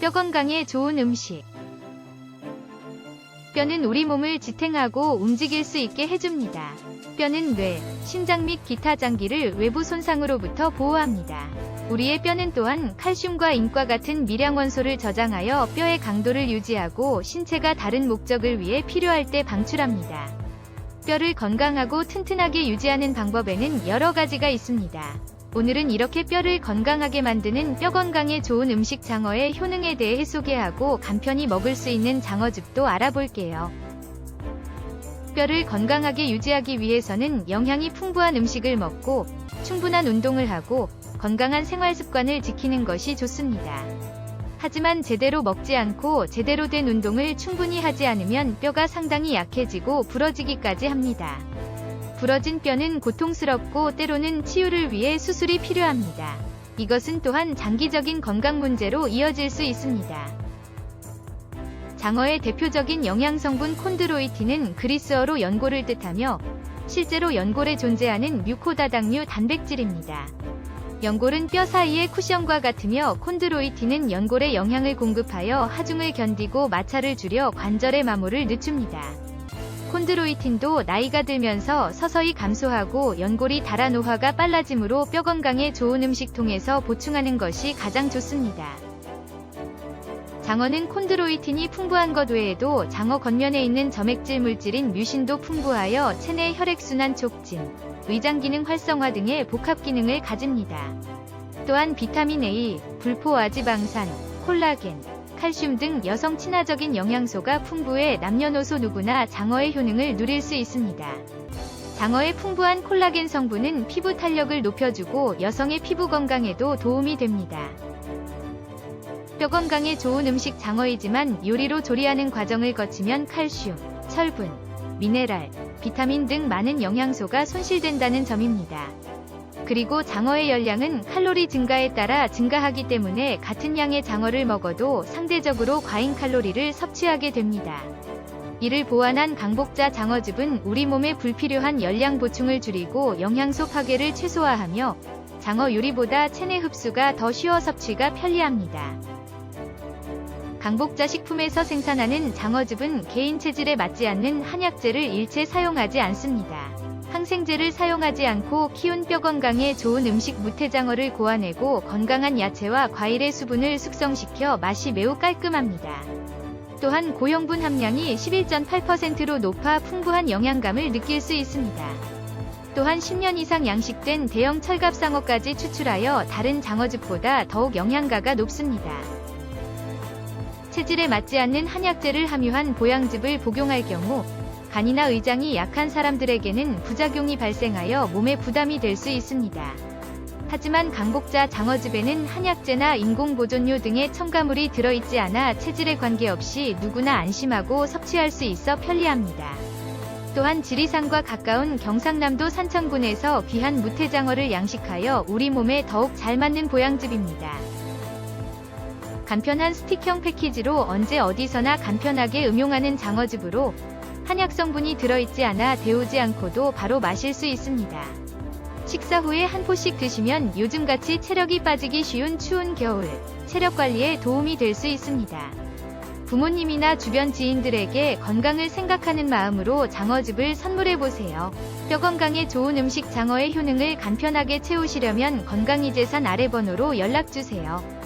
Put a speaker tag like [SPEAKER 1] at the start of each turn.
[SPEAKER 1] 뼈 건강에 좋은 음식. 뼈는 우리 몸을 지탱하고 움직일 수 있게 해줍니다. 뼈는 뇌, 심장 및 기타 장기를 외부 손상으로부터 보호합니다. 우리의 뼈는 또한 칼슘과 인과 같은 미량 원소를 저장하여 뼈의 강도를 유지하고 신체가 다른 목적을 위해 필요할 때 방출합니다. 뼈를 건강하고 튼튼하게 유지하는 방법에는 여러 가지가 있습니다. 오늘은 이렇게 뼈를 건강하게 만드는 뼈 건강에 좋은 음식 장어의 효능에 대해 소개하고 간편히 먹을 수 있는 장어즙도 알아볼게요. 뼈를 건강하게 유지하기 위해서는 영양이 풍부한 음식을 먹고 충분한 운동을 하고 건강한 생활 습관을 지키는 것이 좋습니다. 하지만 제대로 먹지 않고 제대로 된 운동을 충분히 하지 않으면 뼈가 상당히 약해지고 부러지기까지 합니다. 부러진 뼈는 고통스럽고 때로는 치유를 위해 수술이 필요합니다. 이것은 또한 장기적인 건강 문제로 이어질 수 있습니다. 장어의 대표적인 영양성분 콘드로이틴은 그리스어로 연골을 뜻하며 실제로 연골에 존재하는 뮤코다당류 단백질입니다. 연골은 뼈 사이의 쿠션과 같으며 콘드로이틴은 연골에 영향을 공급하여 하중을 견디고 마찰을 줄여 관절의 마모를 늦춥니다. 콘드로이틴도 나이가 들면서 서서히 감소하고 연골이 닳아 노화가 빨라지므로 뼈 건강에 좋은 음식 통해서 보충하는 것이 가장 좋습니다. 장어는 콘드로이틴이 풍부한 것 외에도 장어 겉면에 있는 점액질 물질인 뮤신도 풍부하여 체내 혈액순환 촉진, 위장 기능 활성화 등의 복합 기능을 가집니다. 또한 비타민 A, 불포 아지방산, 콜라겐, 칼슘 등 여성 친화적인 영양소가 풍부해 남녀노소 누구나 장어의 효능을 누릴 수 있습니다. 장어의 풍부한 콜라겐 성분은 피부 탄력을 높여주고 여성의 피부 건강에도 도움이 됩니다. 뼈 건강에 좋은 음식 장어이지만 요리로 조리하는 과정을 거치면 칼슘, 철분, 미네랄, 비타민 등 많은 영양소가 손실된다는 점입니다. 그리고 장어의 열량은 칼로리 증가에 따라 증가하기 때문에 같은 양의 장어를 먹어도 상대적으로 과잉 칼로리를 섭취하게 됩니다. 이를 보완한 강복자 장어즙은 우리 몸에 불필요한 열량 보충을 줄이고 영양소 파괴를 최소화하며 장어 요리보다 체내 흡수가 더 쉬워 섭취가 편리합니다. 강복자 식품에서 생산하는 장어즙은 개인 체질에 맞지 않는 한약재를 일체 사용하지 않습니다. 항생제를 사용하지 않고 키운 뼈 건강에 좋은 음식 무태장어를 고아내고 건강한 야채와 과일의 수분을 숙성시켜 맛이 매우 깔끔합니다. 또한 고영분 함량이 11.8%로 높아 풍부한 영양감을 느낄 수 있습니다. 또한 10년 이상 양식된 대형 철갑상어까지 추출하여 다른 장어즙보다 더욱 영양가가 높습니다. 체질에 맞지 않는 한약재를 함유한 보양즙을 복용할 경우 간이나 의장이 약한 사람들에게는 부작용이 발생하여 몸에 부담이 될 수 있습니다. 하지만 강복자 장어즙에는 한약재나 인공보존료 등의 첨가물이 들어있지 않아 체질에 관계없이 누구나 안심하고 섭취할 수 있어 편리합니다. 또한 지리산과 가까운 경상남도 산청군에서 귀한 무태장어를 양식하여 우리 몸에 더욱 잘 맞는 보양즙입니다. 간편한 스틱형 패키지로 언제 어디서나 간편하게 음용하는 장어즙으로 한약 성분이 들어있지 않아 데우지 않고도 바로 마실 수 있습니다. 식사 후에 한 포씩 드시면 요즘같이 체력이 빠지기 쉬운 추운 겨울, 체력 관리에 도움이 될 수 있습니다. 부모님이나 주변 지인들에게 건강을 생각하는 마음으로 장어즙을 선물해보세요. 뼈 건강에 좋은 음식 장어의 효능을 간편하게 채우시려면 건강이재산 아래 번호로 연락주세요.